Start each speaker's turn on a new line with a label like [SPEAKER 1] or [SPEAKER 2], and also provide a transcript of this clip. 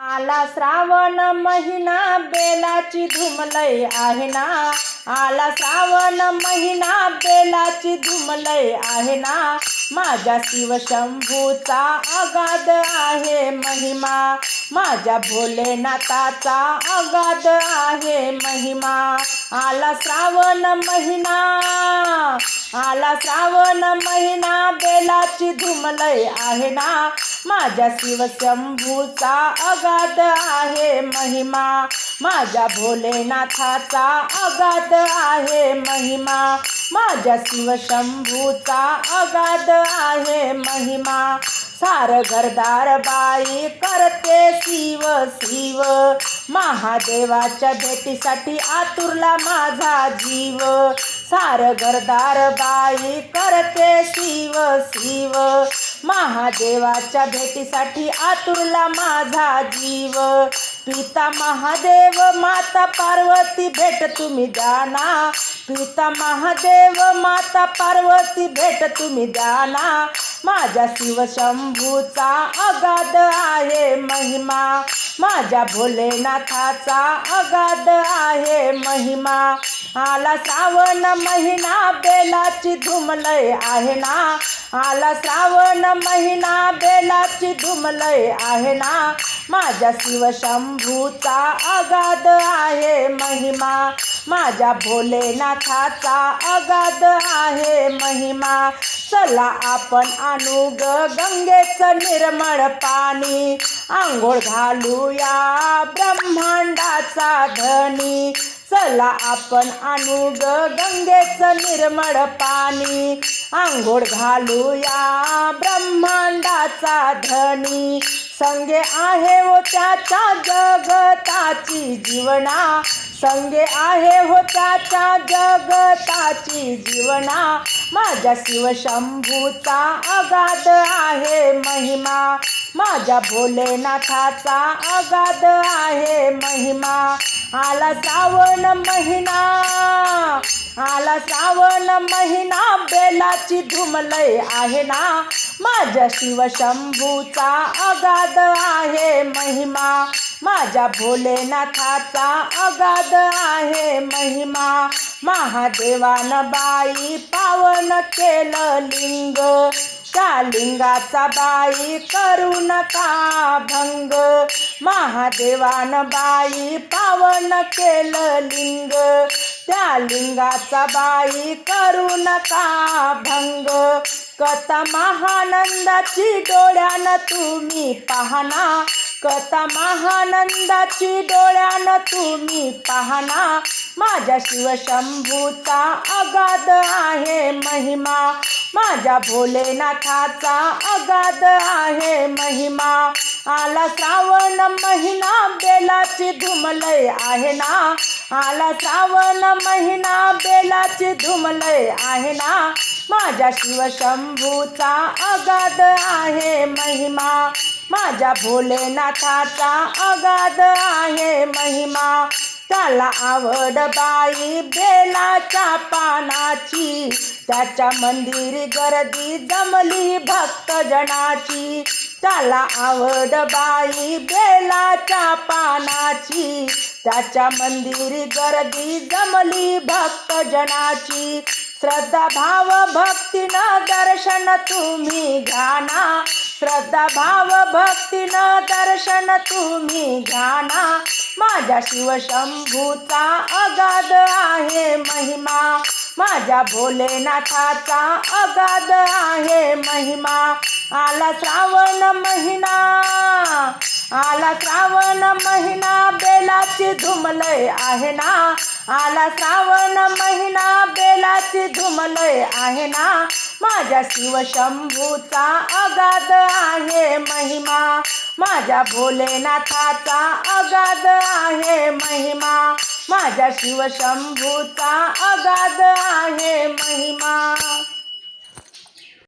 [SPEAKER 1] आला श्रावण महिना बेलाची धुमलय आहे ना? आला श्रावण महिना बेलाची धुमलय आहे ना? माझ्या शिवशंभूचा अगाध आहे महिमा. माझ्या भोलेनाथाचा अगाध आहे महिमा. आला श्रावण महिना आला श्रावण महिना बेलाची धुमलय आहे ना. माझ्या शिवशंभूचा अगाध आहे महिमा. माझ्या भोलेनाथाचा अगाध आहे महिमा. माझ्या शिवशंभूचा अगाध आहे महिमा. सार घरदार बाई करते शिव शिव. महादेवाच्या भेटीसाठी आतुरला माझा जीव. सार घरदार बाई करते शिव शिव. महादेवाच्या भेटीसाठी आतुरला माझा जीव. पिता महादेव माता पार्वती भेट तुम्ही जाना. पिता महादेव माता पार्वती भेट तुम्ही जाना. माझ्या शिवशंभूचा अगाध आहे महिमा. माझ्या भोलेनाथाचा अगाध आहे महिमा. आला श्रावण महिना बेलाची धुमलय आहे ना. आला श्रावण महिना बेलाची धुमलय आहे ना? माझ्या शिवशंभूचा अगाध आहे महिमा. माझ्या भोलेनाथाचा अगाध आहे महिमा. चला आपण आणू ग गंगेचं निर्मळ पाणी. आंघोळ घालूया ब्रह्मांडाचा धनी. चला आपण आणू ग गंगेचं निर्मळ पाणी. आंघोळ घालूया. ब्रह्मांडाचा धनी संगे आहे हो त्याच्या जगताची जीवना. संगे आहे हो त्याच्या जगताची जीवना. माझ्या शिवशंभूचा अगाध आहे महिमा. माझ्या भोलेनाथाचा अगाध आहे महिमा. आला श्रावण महिना. आला श्रावण महिना बेलाची धुमलय आहे ना. माझ्या शिवशंभूचा अगाध आहे महिमा. माझ्या भोलेनाथाचा अगाध आहे महिमा. महादेवान बाई पावन केलं लिंग. त्या लिंगाचा बाई करू नका भंग. महादेवान बाई पावन केलं लिंग. त्या लिंगाचा बाई करू नका भंग. कथा महानंदाची डोळ्यानं तुम्ही पाहना. कथा महानंदाची डोळ्यानं तुम्ही पाहना. माझ्या शिवशंभूचा अगाध आहे महिमा. माझ्या भोलेनाथाचा अगाध आहे महिमा. आला श्रावण महिना बेलाची धुमलय आहे ना. आला श्रावण महिना बेलाची धुमलय आहे ना. माझ्या शिवशंभूचा अगाध आहे महिमा. माझ्या भोलेनाथाचा अगाध आहे महिमा. त्याला आवड बाई बेलाच्या पानाची. त्याच्या मंदिरी गर्दी जमली भक्तजनाची. त्याला आवड बाई बेलाच्या पानाची. त्याच्या मंदिरी गर्दी जमली भक्तजनाची. श्रद्धा भाव भक्तीनं दर्शन तुम्ही घ्या. श्रद्धा भाव भक्तीनं दर्शन तुम्ही घ्याना. माझ्या शिवशंभूचा अगाध आहे महिमा. माझ्या भोलेनाथाचा अगाध आहे महिमा. आला श्रावण महिना आला श्रावण महिना बेलाची धुमलय आहे ना. आला श्रावण महिना बेलाची धुमलय आहे ना. माझ्या शिवशंभूचा अगाध आहे महिमा. माझ्या भोलेनाथाचा अगाध आहे महिमा. माझ्या शिवशंभूचा अगाध आहे महिमा.